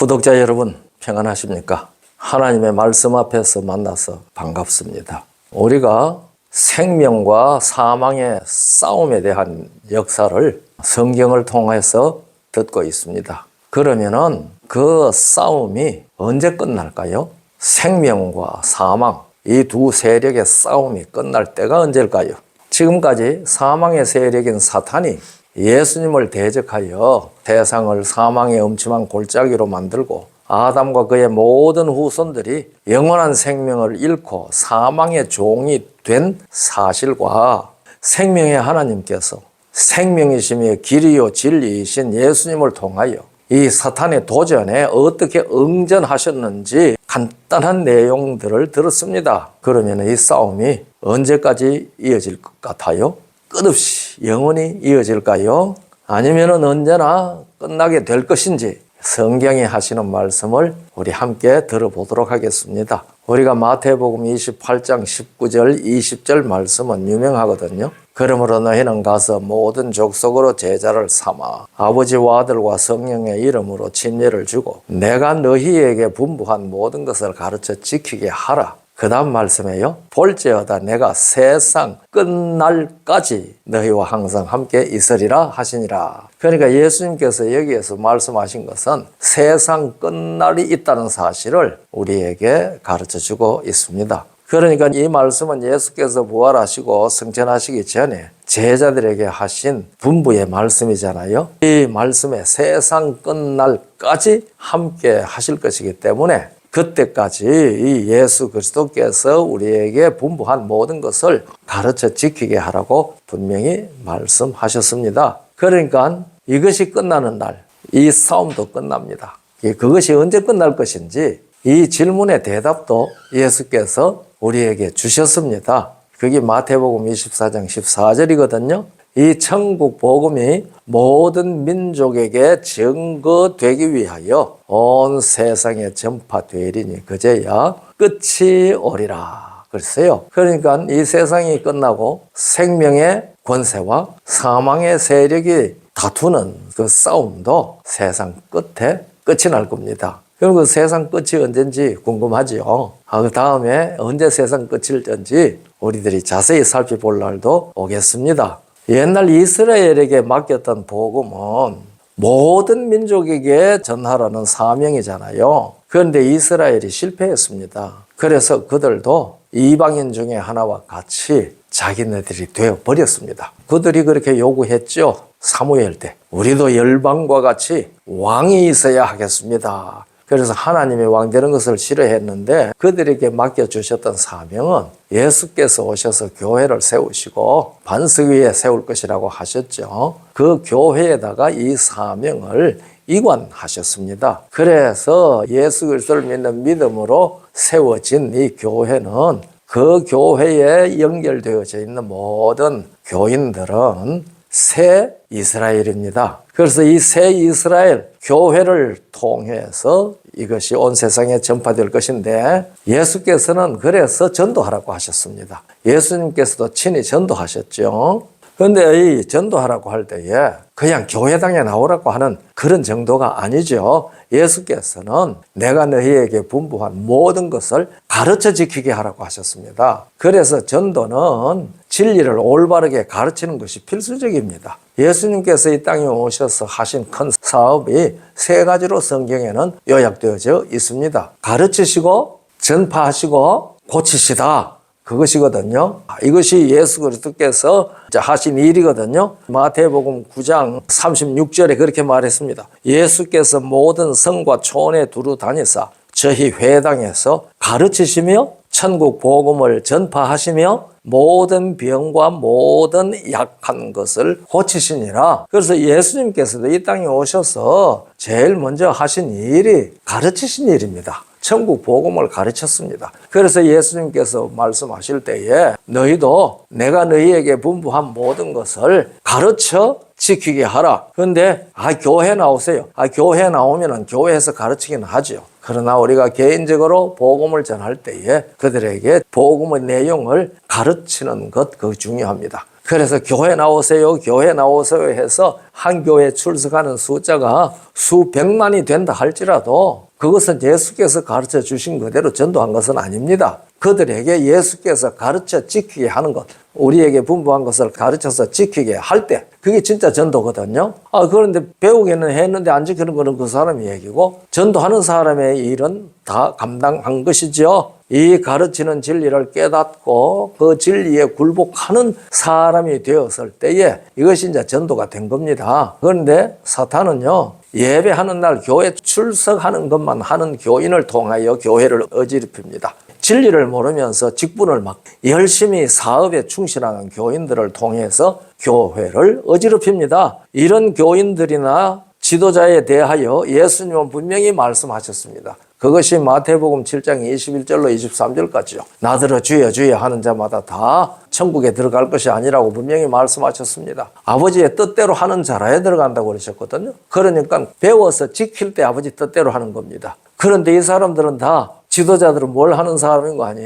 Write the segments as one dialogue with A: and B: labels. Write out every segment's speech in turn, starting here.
A: 구독자 여러분 평안하십니까? 하나님의 말씀 앞에서 만나서 반갑습니다. 우리가 생명과 사망의 싸움에 대한 역사를 성경을 통해서 듣고 있습니다. 그러면은 그 싸움이 언제 끝날까요? 생명과 사망, 이 두 세력의 싸움이 끝날 때가 언제일까요? 지금까지 사망의 세력인 사탄이 예수님을 대적하여 세상을 사망의 엄침한 골짜기로 만들고 아담과 그의 모든 후손들이 영원한 생명을 잃고 사망의 종이 된 사실과 생명의 하나님께서 생명이시며 길이요 진리이신 예수님을 통하여 이 사탄의 도전에 어떻게 응전하셨는지 간단한 내용들을 들었습니다. 그러면 이 싸움이 언제까지 이어질 것 같아요? 끝없이 영원히 이어질까요? 아니면 언제나 끝나게 될 것인지 성경이 하시는 말씀을 우리 함께 들어보도록 하겠습니다. 우리가 마태복음 28장 19절 20절 말씀은 유명하거든요. 그러므로 너희는 가서 모든 족속으로 제자를 삼아 아버지와 아들과 성령의 이름으로 진례를 주고 내가 너희에게 분부한 모든 것을 가르쳐 지키게 하라. 그 다음 말씀에요. 볼지어다 내가 세상 끝날까지 너희와 항상 함께 있으리라 하시니라. 그러니까 예수님께서 여기에서 말씀하신 것은 세상 끝날이 있다는 사실을 우리에게 가르쳐 주고 있습니다. 그러니까 이 말씀은 예수께서 부활하시고 승천하시기 전에 제자들에게 하신 분부의 말씀이잖아요. 이 말씀에 세상 끝날까지 함께 하실 것이기 때문에 그때까지 이 예수 그리스도께서 우리에게 분부한 모든 것을 가르쳐 지키게 하라고 분명히 말씀하셨습니다. 그러니까 이것이 끝나는 날, 이 싸움도 끝납니다. 그것이 언제 끝날 것인지 이 질문의 대답도 예수께서 우리에게 주셨습니다. 그게 마태복음 24장 14절이거든요. 이 천국 복음이 모든 민족에게 증거되기 위하여 온 세상에 전파되리니 그제야 끝이 오리라. 그랬어요. 그러니까 이 세상이 끝나고 생명의 권세와 사망의 세력이 다투는 그 싸움도 세상 끝에 끝이 날 겁니다. 그럼 그 세상 끝이 언젠지 궁금하지요. 아, 그 다음에 언제 세상 끝일 전지 우리들이 자세히 살펴볼 날도 오겠습니다. 옛날 이스라엘에게 맡겼던 복음은 모든 민족에게 전하라는 사명이잖아요. 그런데 이스라엘이 실패했습니다. 그래서 그들도 이방인 중에 하나와 같이 자기네들이 되어 버렸습니다. 그들이 그렇게 요구했죠. 사무엘 때. 우리도 열방과 같이 왕이 있어야 하겠습니다. 그래서 하나님의 왕 되는 것을 싫어했는데 그들에게 맡겨주셨던 사명은 예수께서 오셔서 교회를 세우시고 반석 위에 세울 것이라고 하셨죠. 그 교회에다가 이 사명을 이관하셨습니다. 그래서 예수 그리스도를 믿는 믿음으로 세워진 이 교회는 그 교회에 연결되어져 있는 모든 교인들은 새 이스라엘입니다. 그래서 이 새 이스라엘 교회를 통해서 이것이 온 세상에 전파될 것인데 예수께서는 그래서 전도하라고 하셨습니다. 예수님께서도 친히 전도하셨죠. 그런데 이 전도하라고 할 때에 그냥 교회당에 나오라고 하는 그런 정도가 아니죠. 예수께서는 내가 너희에게 분부한 모든 것을 가르쳐 지키게 하라고 하셨습니다. 그래서 전도는 진리를 올바르게 가르치는 것이 필수적입니다. 예수님께서 이 땅에 오셔서 하신 큰 사업이 세 가지로 성경에는 요약되어져 있습니다. 가르치시고 전파하시고 고치시다. 그것이거든요. 이것이 예수 그리스도께서 하신 일이거든요. 마태복음 9장 36절에 그렇게 말했습니다. 예수께서 모든 성과 촌에 두루 다니사 저희 회당에서 가르치시며 천국 복음을 전파하시며 모든 병과 모든 약한 것을 고치시니라. 그래서 예수님께서도 이 땅에 오셔서 제일 먼저 하신 일이 가르치신 일입니다. 천국 복음을 가르쳤습니다. 그래서 예수님께서 말씀하실 때에 너희도 내가 너희에게 분부한 모든 것을 가르쳐 지키게 하라. 그런데 아 교회 나오세요. 아 교회 나오면은 교회에서 가르치긴 하죠. 그러나 우리가 개인적으로 복음을 전할 때에 그들에게 복음의 내용을 가르치는 것 그 중요합니다. 그래서 교회 나오세요, 교회 나오세요 해서 한 교회 출석하는 숫자가 수백만이 된다 할지라도 그것은 예수께서 가르쳐 주신 그대로 전도한 것은 아닙니다. 그들에게 예수께서 가르쳐 지키게 하는 것, 우리에게 분부한 것을 가르쳐서 지키게 할 때, 그게 진짜 전도거든요. 아, 그런데 배우기는 했는데 안 지키는 거는 그 사람의 얘기고, 전도하는 사람의 일은 다 감당한 것이죠. 이 가르치는 진리를 깨닫고 그 진리에 굴복하는 사람이 되었을 때에 이것이 이제 전도가 된 겁니다. 그런데 사탄은요, 예배하는 날 교회 출석하는 것만 하는 교인을 통하여 교회를 어지럽힙니다. 진리를 모르면서 직분을 막 열심히 사업에 충실하는 교인들을 통해서 교회를 어지럽힙니다. 이런 교인들이나 지도자에 대하여 예수님은 분명히 말씀하셨습니다. 그것이 마태복음 7장 21절로 23절까지요. 나더러 주여 주여 하는 자마다 다 천국에 들어갈 것이 아니라고 분명히 말씀하셨습니다. 아버지의 뜻대로 하는 자라에 들어간다고 그러셨거든요. 그러니까 배워서 지킬 때 아버지 뜻대로 하는 겁니다. 그런데 이 사람들은 다 지도자들은 뭘 하는 사람인 거 아니?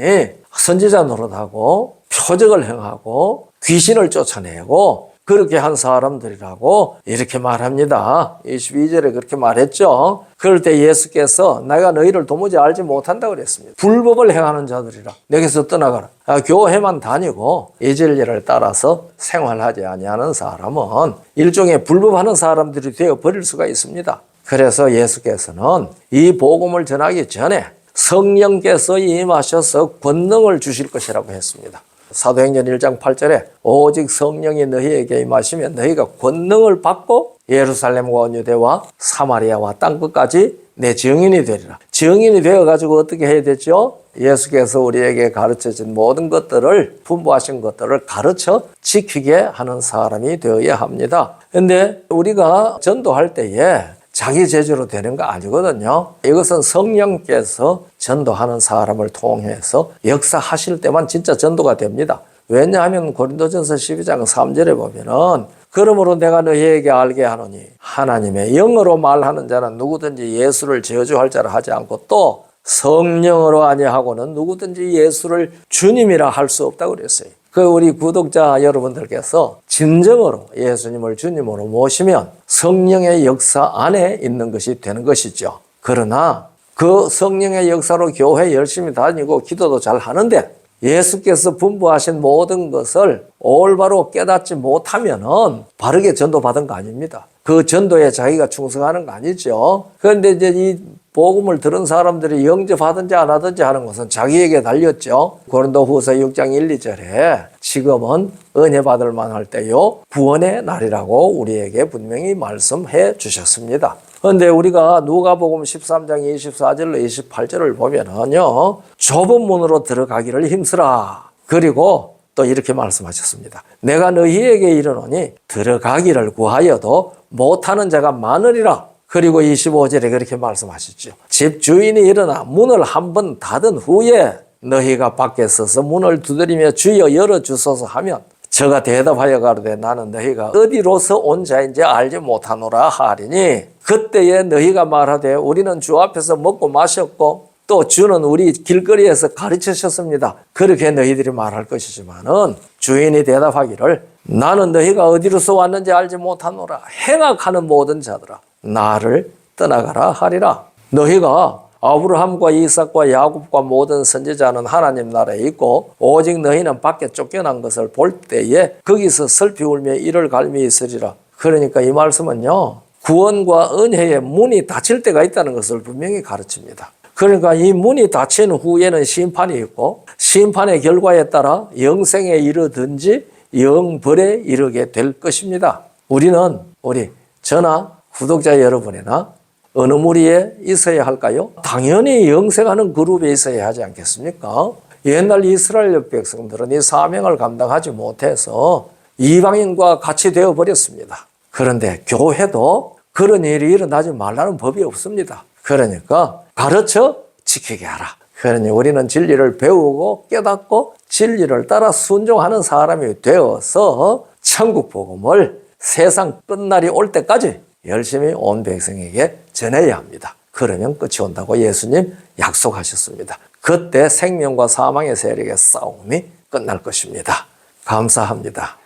A: 선지자 노릇하고 표적을 행하고 귀신을 쫓아내고 그렇게 한 사람들이라고 이렇게 말합니다. 22절에 그렇게 말했죠. 그럴 때 예수께서 내가 너희를 도무지 알지 못한다 그랬습니다. 불법을 행하는 자들이라 내게서 떠나가라. 아, 교회만 다니고 이 진리를 따라서 생활하지 아니하는 사람은 일종의 불법하는 사람들이 되어 버릴 수가 있습니다. 그래서 예수께서는 이 복음을 전하기 전에 성령께서 임하셔서 권능을 주실 것이라고 했습니다. 사도행전 1장 8절에 오직 성령이 너희에게 임하시면 너희가 권능을 받고 예루살렘과 온 유대와 사마리아와 땅 끝까지 내 증인이 되리라. 증인이 되어 가지고 어떻게 해야 되죠? 예수께서 우리에게 가르쳐 준 모든 것들을 분부하신 것들을 가르쳐 지키게 하는 사람이 되어야 합니다. 근데 우리가 전도할 때에 자기 제주로 되는 거 아니거든요. 이것은 성령께서 전도하는 사람을 통해서 역사하실 때만 진짜 전도가 됩니다. 왜냐하면 고린도전서 12장 3절에 보면은 그러므로 내가 너희에게 알게 하노니 하나님의 영어로 말하는 자는 누구든지 예수를 저주할 자라 하지 않고 또 성령으로 아니하고는 누구든지 예수를 주님이라 할 수 없다고 그랬어요. 그 우리 구독자 여러분들께서 진정으로 예수님을 주님으로 모시면 성령의 역사 안에 있는 것이 되는 것이죠. 그러나 그 성령의 역사로 교회 열심히 다니고 기도도 잘 하는데 예수께서 분부하신 모든 것을 올바로 깨닫지 못하면은 바르게 전도받은 거 아닙니다. 그 전도에 자기가 충성하는 거 아니죠. 그런데 이제 이 복음을 들은 사람들이 영접하든지 안 하든지 하는 것은 자기에게 달렸죠. 고린도 후서 6장 1, 2절에 지금은 은혜 받을 만할 때요. 구원의 날이라고 우리에게 분명히 말씀해 주셨습니다. 그런데 우리가 누가복음 13장 24절로 28절을 보면은요. 좁은 문으로 들어가기를 힘쓰라. 그리고 또 이렇게 말씀하셨습니다. 내가 너희에게 이르노니 들어가기를 구하여도 못하는 자가 많으리라. 그리고 25절에 그렇게 말씀하셨죠. 집 주인이 일어나 문을 한 번 닫은 후에 너희가 밖에 서서 문을 두드리며 주여 열어주소서 하면 저가 대답하여 가로되 나는 너희가 어디로서 온 자인지 알지 못하노라 하리니 그때에 너희가 말하되 우리는 주 앞에서 먹고 마셨고 또 주는 우리 길거리에서 가르치셨습니다. 그렇게 너희들이 말할 것이지만은 주인이 대답하기를 나는 너희가 어디로서 왔는지 알지 못하노라 행악하는 모든 자들아 나를 떠나가라 하리라. 너희가 아브라함과 이삭과 야곱과 모든 선지자는 하나님 나라에 있고 오직 너희는 밖에 쫓겨난 것을 볼 때에 거기서 슬피 울며 이를 갈미 있으리라. 그러니까 이 말씀은요. 구원과 은혜의 문이 닫힐 때가 있다는 것을 분명히 가르칩니다. 그러니까 이 문이 닫힌 후에는 심판이 있고 심판의 결과에 따라 영생에 이르든지 영벌에 이르게 될 것입니다. 우리는 우리 저나 구독자 여러분이나 어느 무리에 있어야 할까요? 당연히 영생하는 그룹에 있어야 하지 않겠습니까? 옛날 이스라엘 백성들은 이 사명을 감당하지 못해서 이방인과 같이 되어 버렸습니다. 그런데 교회도 그런 일이 일어나지 말라는 법이 없습니다. 그러니까 가르쳐 지키게 하라. 그러니 우리는 진리를 배우고 깨닫고 진리를 따라 순종하는 사람이 되어서 천국 복음을 세상 끝날이 올 때까지 열심히 온 백성에게 전해야 합니다. 그러면 끝이 온다고 예수님 약속하셨습니다. 그때 생명과 사망의 세력의 싸움이 끝날 것입니다. 감사합니다.